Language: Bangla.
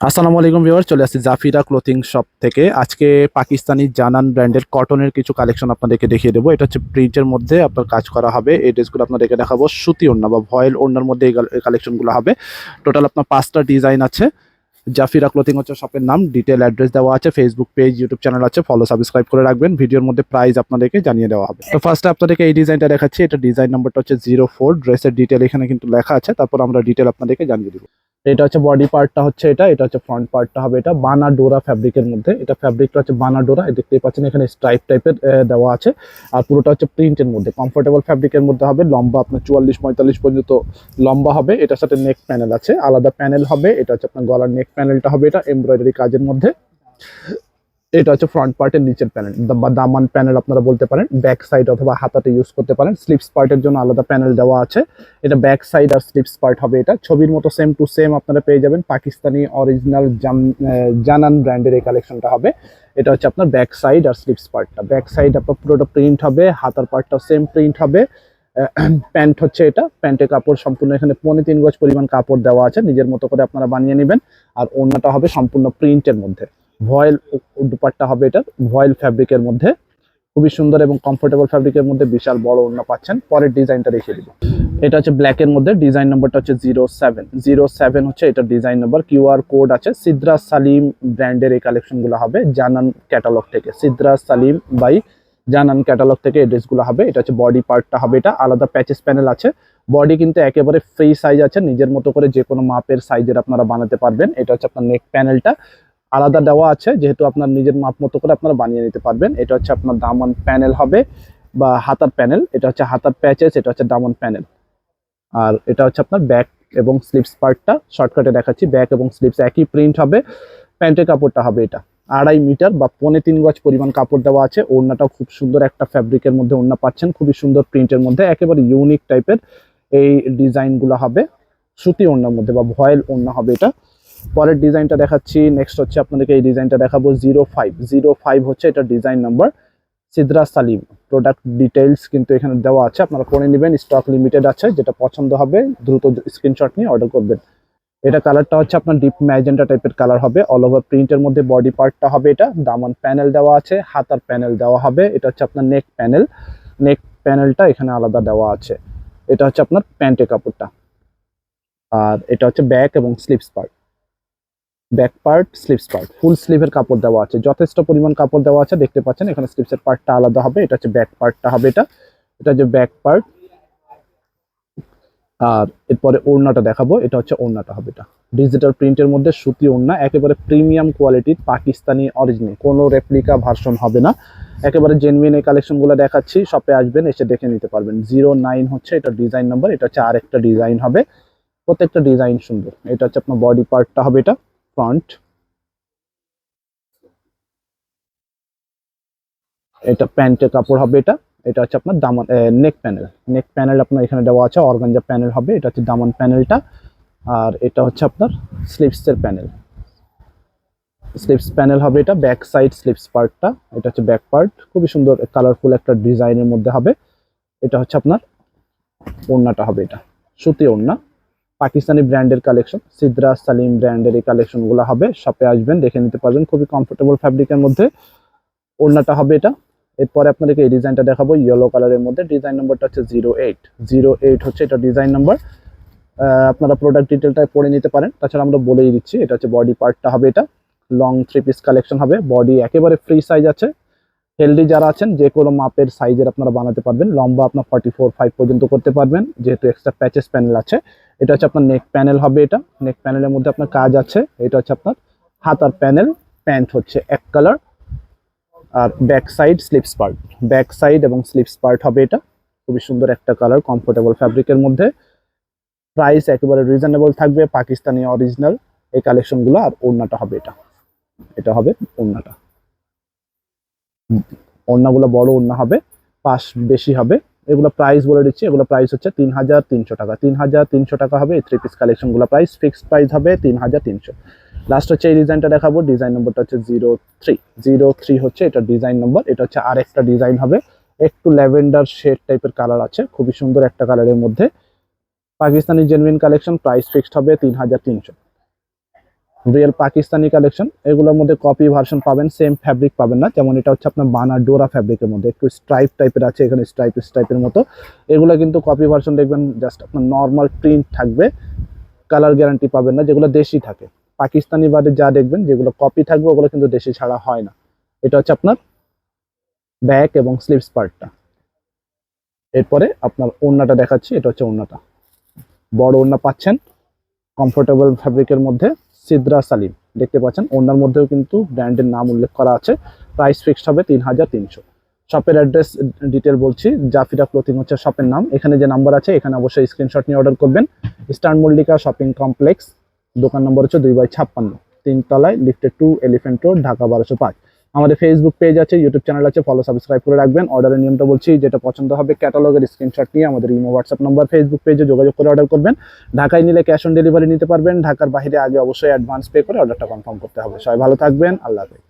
আসসালামু আলাইকুম ভিউয়ার চলে আসছি জাফিরা ক্লোথিং শপ থেকে। আজকে পাকিস্তানি জানান ব্র্যান্ডের কটনের কিছু কালেকশন আপনাদেরকে দেখিয়ে দেবো। এটা হচ্ছে প্রিন্টের মধ্যে আপনার কাজ করা হবে। এই ড্রেসগুলো আপনাদেরকে দেখাবো। সুতি ওড়না বা ভয়েল ওড়নার মধ্যে এই কালেকশনগুলো হবে। টোটাল আপনার পাঁচটা ডিজাইন আছে। জাফিরা ক্লোথিং হচ্ছে শপের নাম। ডিটেল অ্যাড্রেস দেওয়া আছে। ফেসবুক পেজ ইউটিউব চ্যানেল আছে। ফলো সাবস্ক্রাইব করে রাখবেন। ভিডিওর মধ্যে প্রাইস আপনাদেরকে জানিয়ে দেওয়া হবে। তো ফার্স্টে আপনাদেরকে এই ডিজাইনটা দেখাচ্ছি। এটা ডিজাইন নাম্বারটা হচ্ছে জিরো ফোর ড্রেসের ডিটেল এখানে কিন্তু লেখা আছে। তারপর আমরা ডিটেল আপনাদেরকে জানিয়ে দিব। এটা হচ্ছে বডি পার্টটা হচ্ছে এটা এটা হচ্ছে ফ্রন্ট পার্টটা হবে এটা বানা ডোরা ফ্যাব্রিকের মধ্যে। এটা ফ্যাব্রিকটা হচ্ছে বানা ডোরা দেখতেই পাচ্ছেন এখানে স্ট্রাইপ টাইপের দেওয়া আছে। আর পুরোটা হচ্ছে প্রিন্টের মধ্যে। কমফোর্টেবল ফ্যাব্রিকের মধ্যে হবে, লম্বা আপনার চুয়াল্লিশ পঁয়তাল্লিশ পর্যন্ত লম্বা হবে, এটার সাথে নেক প্যানেল আছে। আলাদা প্যানেল হবে, এটা হচ্ছে আপনার গলার নেক প্যানেলটা হবে এটা এমব্রয়ডারি কাজের মধ্যে। এটা হচ্ছে ফ্রন্ট পার্টের নিচের প্যানেল বা দামান প্যানেল আপনারা বলতে পারেন ব্যাক সাইড অথবা হাতাতে ইউজ করতে পারেন স্লিপস পার্টের জন্য আলাদা প্যানেল দেওয়া আছে, এটা ব্যাক সাইড আর স্লিপস পার্ট হবে এটা, ছবির মতো সেম টু সেম আপনারা পেয়ে যাবেন, পাকিস্তানি অরিজিনাল জানান ব্র্যান্ডের এই কালেকশনটা হবে, এটা হচ্ছে আপনার ব্যাক সাইড আর স্লিপস পার্টটা ব্যাক সাইড আপনার পুরোটা প্রিন্ট হবে, হাতার পার্টটা সেম প্রিন্ট হবে প্যান্ট হচ্ছে এটা প্যান্টের কাপড় সম্পূর্ণ এখানে পৌনে তিন গজ পরিমাণ কাপড় দেওয়া আছে, নিজের মতো করে আপনারা বানিয়ে নেবেন, আর ওড়নাটা হবে সম্পূর্ণ প্রিন্টের মধ্যে। ভয়েল দুপাট্টা হবে এটা। ভয়েল ফ্যাব্রিকের মধ্যে। খুবই সুন্দর এবং কমফোর্টেবল ফ্যাব্রিকের মধ্যে বিশাল বড় ওড়না পাচ্ছেন। পরের ডিজাইনটা রেখে দিব। এটা হচ্ছে ব্ল্যাকের মধ্যে। ডিজাইন নাম্বারটা হচ্ছে জিরো সেভেন জিরো সেভেন হচ্ছে এটা ডিজাইন নাম্বার কিউআর কোড আছে। সিদ্রা সালিম ব্র্যান্ডের এই কালেকশনগুলো হবে জানান ক্যাটালগ থেকে। সিদ্রা সালিম বাই জানান ক্যাটালগ থেকে এই ড্রেসগুলো হবে। এটা হচ্ছে বডি পার্টটা হবে এটা। আলাদা প্যাচেস প্যানেল আছে। বডি কিন্তু একেবারে ফ্রি সাইজ আছে। নিজের মতো করে যে কোনো মাপের সাইজের আপনারা বানাতে পারবেন। এটা হচ্ছে আপনার নেক প্যানেলটা আলাদা দেওয়া আছে, যেহেতু আপনার নিজের মাপ মতো করে আপনারা বানিয়ে নিতে পারবেন। এটা হচ্ছে আপনার দামন প্যানেল হবে, বা হাতার প্যানেল। এটা হচ্ছে হাতার প্যাচেস, এটা হচ্ছে দামন প্যানেল। আর এটা হচ্ছে আপনার ব্যাক এবং স্লিপস পার্টটা, শর্টকাটে দেখাচ্ছি, ব্যাক এবং স্লিপস একই প্রিন্ট হবে, প্যান্টের কাপড়টা হবে এটা। আড়াই মিটার বা পৌনে তিন গজ পরিমাণ কাপড় দেওয়া আছে, ওড়নাটাও খুব সুন্দর একটা ফ্যাব্রিকের মধ্যে ওড়না পাচ্ছেন, খুবই সুন্দর প্রিন্টের মধ্যে, একেবারে ইউনিক টাইপের এই ডিজাইনগুলো হবে, সুতি ওড়নার মধ্যে বা ভয়েল ওড়না হবে এটা। পরের ডিজাইনটা দেখাচ্ছি। নেক্সট হচ্ছে আপনাদেরকে এই ডিজাইনটা দেখাবো। জিরো ফাইভ জিরো ফাইভ হচ্ছে এটা design number Sidra Salim product details কিন্তু এখানে দেওয়া আছে। আপনারা করে নেবেন স্টক লিমিটেড আছে, যেটা পছন্দ হবে, দ্রুত স্ক্রিনশট নিয়ে অর্ডার করবেন। এটা কালারটা হচ্ছে আপনার ডিপ ম্যাজেন্টা টাইপের কালার হবে। অল ওভার প্রিন্টের মধ্যে বডি পার্টটা হবে এটা। দামান প্যানেল দেওয়া আছে হাতার প্যানেল দেওয়া হবে। এটা হচ্ছে আপনার নেক প্যানেল নেক প্যানেলটা এখানে আলাদা দেওয়া আছে। এটা হচ্ছে আপনার প্যান্টের কাপড়টা। আর এটা হচ্ছে ব্যাক এবং sleeves part back part sleeves part full স্লিভের কাপড় দেওয়া আছে। যথেষ্ট পরিমাণ কাপড় দেওয়া আছে, দেখতে পাচ্ছেন? এখানে স্লিপসের পার্টটা আলাদা হবে। এটা হচ্ছে ব্যাক পার্টটা হবে এটা। এটা হচ্ছে ব্যাক পার্ট আর এরপরে ওড়নাটা দেখাবো। এটা হচ্ছে ওড়নাটা হবে এটা। ডিজিটাল প্রিন্টের মধ্যে সুতি ওড়না। একেবারে প্রিমিয়াম কোয়ালিটির পাকিস্তানি অরিজিনাল কোনো রেপ্লিকা ভার্সন হবে না। একেবারে জেনুইন এই কালেকশনগুলো দেখাচ্ছি। শপে আসবেন, এসে দেখে নিতে পারবেন। জিরো নাইন হচ্ছে এটা ডিজাইন নাম্বার এটা হচ্ছে আরেকটা ডিজাইন হবে। প্রত্যেকটা ডিজাইন সুন্দর। এটা হচ্ছে আপনার বডি পার্টটা হবে এটা। ফ্রন্ট এটা প্যান্টের কাপড় হবে এটা। এটা হচ্ছে আপনার দামান নেক প্যানেল নেক প্যানেল আপনার এখানে দেওয়া আছে অর্গানজা প্যানেল হবে, এটা হচ্ছে দামান প্যানেলটা আর এটা হচ্ছে আপনার স্লিপসের প্যানেল স্লিপস প্যানেল হবে এটা ব্যাক সাইড স্লিপস পার্টটা এটা হচ্ছে ব্যাক পার্ট খুবই সুন্দর কালারফুল একটা ডিজাইনের মধ্যে হবে। এটা হচ্ছে আপনার ওড়নাটা হবে এটা, সুতি ওড়না। পাকিস্তানি ব্র্যান্ডের কালেকশন সিদ্রা সালিম ব্র্যান্ডের এই কালেকশনগুলো হবে। শপে আসবেন, দেখে নিতে পারবেন, খুবই কমফোর্টেবল ফ্যাব্রিকের মধ্যে। ওড়নাটা হবে এটা। এরপরে আপনাদেরকে এই ডিজাইনটা দেখাবো ইয়েলো কালারের মধ্যে। ডিজাইন নম্বরটা হচ্ছে জিরো এইট জিরো এইট হচ্ছে এটা ডিজাইন নাম্বার আপনারা প্রোডাক্ট ডিটেলটা পড়ে নিতে পারেন। তাছাড়া আমরা বলেই দিচ্ছি, এটা হচ্ছে বডি পার্টটা হবে এটা। লং থ্রি পিস কালেকশন হবে। বডি একেবারে ফ্রি সাইজ আছে। হেলদি যারা আছেন, যে কোনো মাপের সাইজের আপনারা বানাতে পারবেন। লম্বা আপনার ফর্টি ফোর ফাইভ পর্যন্ত করতে পারবেন। যেহেতু এক্সট্রা প্যাচেস প্যানেল আছে। এটা হচ্ছে আপনার নেক প্যানেল হবে এটা। নেক প্যানেলের মধ্যে আপনার কাজ আছে। এটা হচ্ছে আপনার হাতার প্যানেল প্যান্ট হচ্ছে এক কালার আর back side sleeves part back side এবং স্লিপস পার্ট হবে এটা। খুবই সুন্দর একটা কালার কমফোর্টেবল ফ্যাব্রিকের মধ্যে। প্রাইস একেবারে রিজনেবল থাকবে, পাকিস্তানি অরিজিনাল এই কালেকশনগুলো আর ওড়নাটা হবে এটা। এটা হবে ওড়নাটা। ওড়নাগুলো বড় ওড়না হবে, পাশ বেশি হবে। এগুলো প্রাইস বলে দিচ্ছি, এগুলো প্রাইস হচ্ছে তিন হাজার তিনশো টাকা। তিন হাজার তিনশো টাকা হবে থ্রি পিস কালেকশনগুলো প্রাইস ফিক্সড প্রাইস হবে তিন হাজার তিনশো। লাস্ট হচ্ছে এই ডিজাইনটা দেখাবো ডিজাইন নম্বরটা হচ্ছে জিরো থ্রি জিরো থ্রি হচ্ছে এটা ডিজাইন নম্বর এটা হচ্ছে আর একটা ডিজাইন হবে। একটু ল্যাভেন্ডার শেড টাইপের কালার আছে, খুবই সুন্দর একটা কালারের মধ্যে। Pakistani genuine collection price fixed হবে তিন হাজার তিনশো। রিয়েল পাকিস্তানি কালেকশন এগুলোর মধ্যে কপি ভার্সন পাবেন সেম ফ্যাব্রিক পাবেন না। যেমন এটা হচ্ছে আপনার বানা ডোরা ফ্যাব্রিকের মধ্যে, একটু স্ট্রাইপ টাইপের আছে, এখানে স্ট্রাইপ স্ট্রাইপের মতো। এগুলো কিন্তু কপি ভার্সন দেখবেন জাস্ট আপনার নর্মাল প্রিন্ট থাকবে কালার গ্যারান্টি পাবেন না, যেগুলো দেশি থাকে। পাকিস্তানি বাদে যা দেখবেন, যেগুলো কপি থাকবে, ওগুলো কিন্তু দেশি ছাড়া হয় না। এটা হচ্ছে আপনার ব্যাক এবং স্লিভস পার্টটা এরপরে আপনার ওড়নাটা দেখাচ্ছি, এটা হচ্ছে ওড়নাটা। বড় ওড়না পাচ্ছেন কমফোর্টেবল ফ্যাব্রিকের মধ্যে। সিদ্রা সালিম। দেখতে পাচ্ছেন, ওনার মধ্যেও কিন্তু ব্র্যান্ডের নাম উল্লেখ করা আছে। প্রাইস ফিক্সড হবে তিন হাজার তিনশো। শপের অ্যাড্রেস ডিটেল বলছি, জাফিরা ক্লোথিং হচ্ছে শপের নাম। এখানে যে নাম্বার আছে, এখানে অবশ্যই স্ক্রিনশট নিয়ে অর্ডার করবেন। ইস্টার্ন মল্লিকা শপিং কমপ্লেক্স, দোকান নম্বর হচ্ছে দুই বাই ছাপ্পান্ন। তিনতলায় লিফটে টু এলিফেন্ট রোড, ঢাকা বারোশো পাঁচ। আমাদের ফেসবুক পেজ আছে ইউটিউব চ্যানেল আছে ফলো সাবস্ক্রাইব করে রাখবেন। অর্ডারের নিয়মটা বলছি, যেটা পছন্দ হবে ক্যাটালগের স্ক্রিনশট নিয়ে আমাদের ইমো হোয়াটসঅ্যাপ নাম্বার ফেসবুক পেজে যোগাযোগ করে অর্ডার করবেন। ঢাকায় নিলে ক্যাশ অন ডেলিভারি নিতে পারবেন, ঢাকার বাইরে আগে অবশ্যই অ্যাডভান্স পে করে অর্ডারটা কনফার্ম করতে হবে। সবাই ভালো থাকবেন, আল্লাহ হাফেজ।